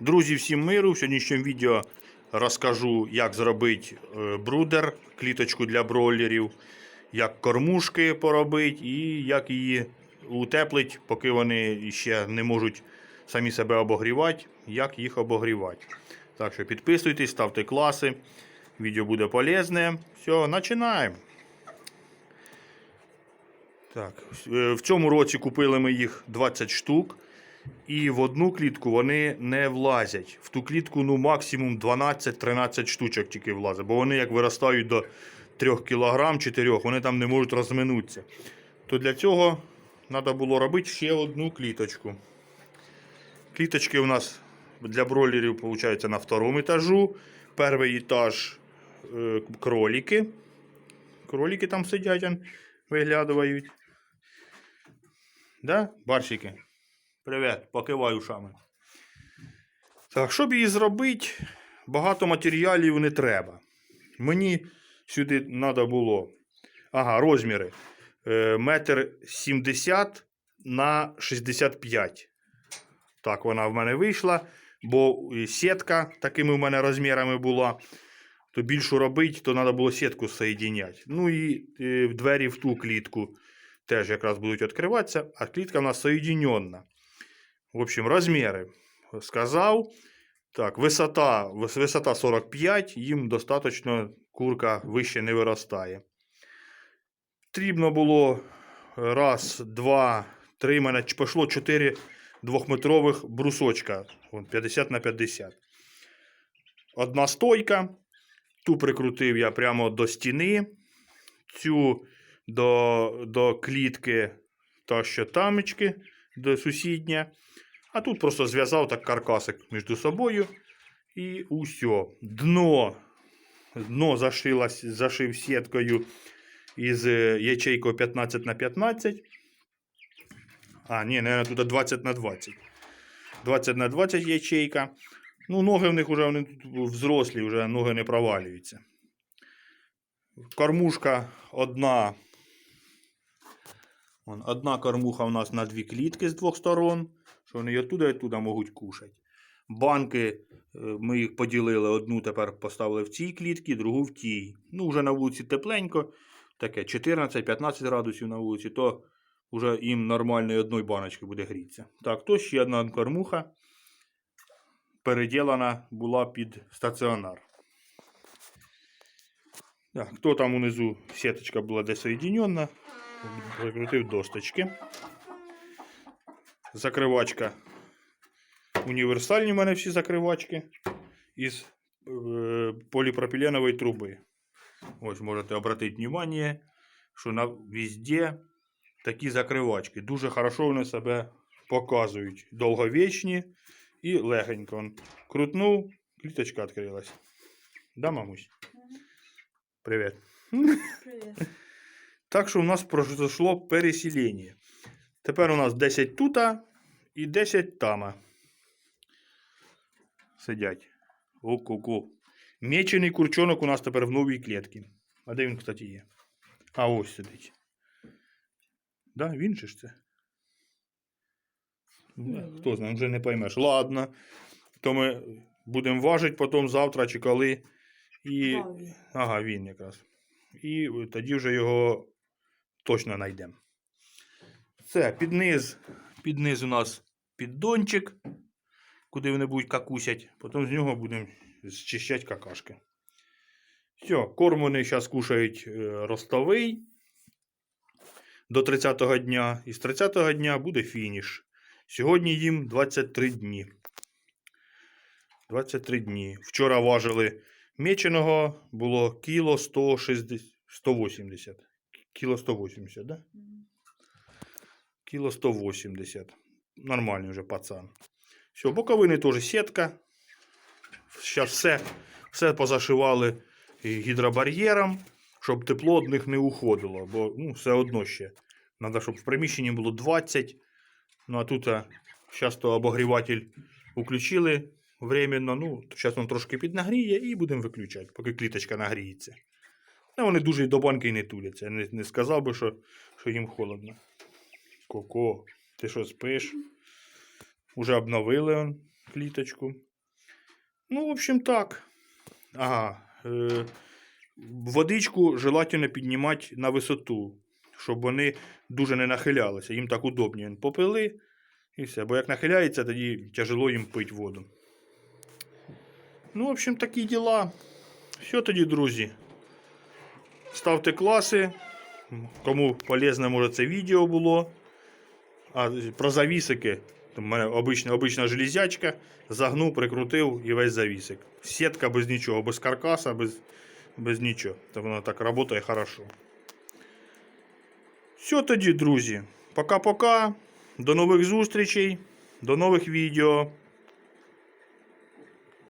Друзі, всім миру! В сьогоднішньому відео розкажу, як зробити е, брудер, кліточку для бройлерів, як кормушки поробити і як її утеплити, поки вони ще не можуть самі себе обогрівати, як їх обогрівати. Так що підписуйтесь, ставте класи. Відео буде полезне. Все, починаємо. Так, е, в цьому році купили ми їх 20 штук. І в одну клітку вони не влазять. В ту клітку ну, максимум 12-13 штучок тільки влазить. Бо вони як виростають до 3 кг 4 вони там не можуть розминутися. То для цього треба було робити ще одну кліточку. Кліточки у нас для бройлерів виходить на второму етажу. Перший етаж е, кролики. Кролики там сидять, виглядають. Да, барсики? Привіт, покивай ушами. Так, щоб її зробити, багато матеріалів не треба. Мені сюди треба було. Ага, розміри. Е, Метр 70 на 65. Так, вона в мене вийшла, бо сітка такими в мене розмірами була. То більшу робити, то треба було сітку соєдиняти. Ну і е, двері в ту клітку теж якраз будуть відкриватися, а клітка в нас соєдиненна. В общем, розміри сказав. Так, висота, висота 45, їм достатньо курка вище не виростає. Потрібно було раз, два, три, мене пішло 4 двохметрових брусочка. 50 на 50. Одна стойка. Ту прикрутив я прямо до стіни. Цю до, до клітки, та що тамечки, до сусідня. А тут просто зв'язав так каркасик між собою. І усе. Дно. Дно зашилось, зашив сіткою із е, ячейкою 15 на 15. А, ні, не, тут 20 на 20. 20 на 20 ячейка. Ну, ноги в них вже вони тут взрослі, вже ноги не провалюються. Кормушка одна. Вон, одна кормуха у нас на дві клітки з двох сторон, що вони і оттуда, і оттуда можуть кушати. Банки, е, ми їх поділили, одну тепер поставили в цій клітці, другу в тій. Ну, вже на вулиці тепленько, таке 14-15 градусів на вулиці, то вже їм нормальної одної баночки буде грітися. Так, то ще одна кормуха переділена була під стаціонар. Так, хто там унизу сіточка була десь прикрутив досточки. Закривачка. Універсальні в мене всі закривачки із е, поліпропіленової труби. Ось можете обратити увагу, що на везде такі закривачки. Дуже хорошо вони себе показують. Довговічні і легенько. Он Крутнув, кліточка відкрилась. Да, мамусь? Привіт. Привет. Так що у нас произошло переселення. Тепер у нас 10 тута і 10 тама. Сидять. О-ку-ку. Мечений курчонок у нас тепер в новій клітці. А де він, кстати, є? А ось сидить. Да, він же ж це. Да, Хто знає, вже не поймеш. Ладно. То ми будемо важити потім завтра чи коли. І... Ага, він якраз. І тоді вже його точно знайдемо. Все, під низ, під низ у нас піддончик, куди вони будуть какусять. Потім з нього будемо зчищати какашки. Все, корм вони зараз кушають е, ростовий до 30-го дня. І з 30-го дня буде фініш. Сьогодні їм 23 дні. 23 дні. Вчора важили Меченого було кіло 160, 180. Кіло 180, да? Кіло 180. Нормальний вже пацан. Все, боковини теж сітка. Зараз все, все позашивали гідробар'єром, щоб тепло від них не уходило. Бо ну, все одно ще. Треба, щоб в приміщенні було 20. Ну а тут зараз то обогріватель включили временно. Ну, зараз він трошки піднагріє і будемо виключати, поки кліточка нагріється. Ну, вони дуже й до банки й не туляться. Не, не сказав би, що, що їм холодно. Коко, ти що спиш? Уже обновили он. кліточку. Ну, в общем, так. Ага. Е, водичку желательно піднімати на висоту, щоб вони дуже не нахилялися. Їм так удобніше. Попили і все. Бо як нахиляється, тоді тяжело їм пити воду. Ну, в общем, такі діла. Все тоді, друзі. Ставте класи. Кому полезне, може, це відео було. А про завісики. У мене обична, обична железячка. Загнув, прикрутив і весь завісик. Сітка без нічого, без каркаса, без, без нічого. То воно так працює хорошо. Все тоді, друзі. Пока-пока. До нових зустрічей, до нових відео.